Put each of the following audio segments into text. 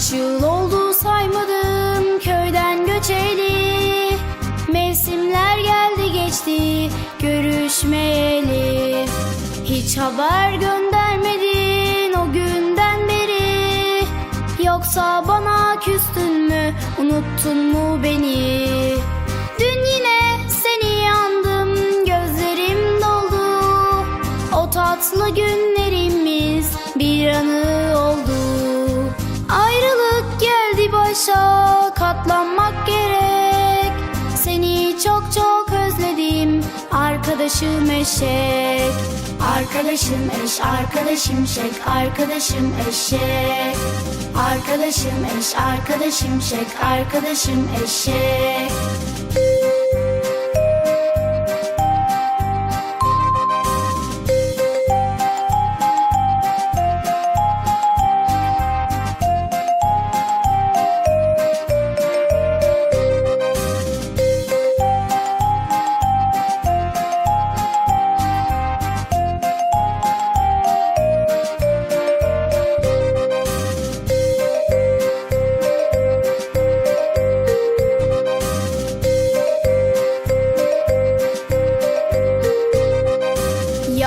Kaç yıl oldu saymadım köyden göçeli. Mevsimler geldi geçti görüşmeyeli. Hiç haber göndermedin o günden beri. Yoksa bana küstün mü unuttun mu beni? Dün yine seni andım gözlerim doldu. O tatlı günlerimiz bir anı oldu başa katlanmak gerek. Seni çok çok özledim arkadaşım eşek. Arkadaşım eş, arkadaşım şek, arkadaşım eşek. Arkadaşım eş, arkadaşım şek, arkadaşım eşek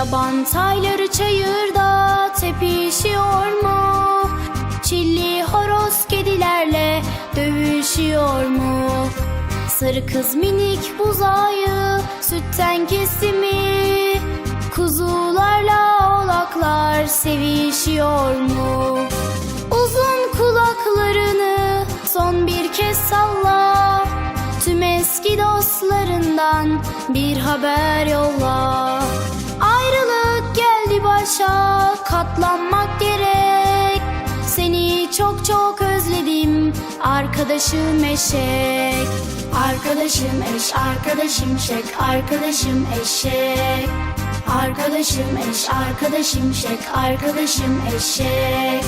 Yaban tayları çayırda tepişiyor mu? Çilli horoz kedilerle dövüşüyor mu? Sarı kız minik buzayı sütten kesti mi? Kuzularla oğlaklar sevişiyor mu? Uzun kulaklarını son bir kez salla Tüm eski dostlarından bir haber yolla başa katlanmak gerek. Seni çok çok özledim. Arkadaşım eşek. Arkadaşım eş, arkadaşım şek, arkadaşım eşek. Arkadaşım eş, arkadaşım şek, arkadaşım eşek.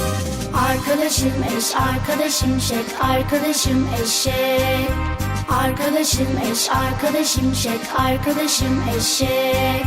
Arkadaşım eş, arkadaşım şek, arkadaşım eşek. Arkadaşım eş, arkadaşım şek, arkadaşım eşek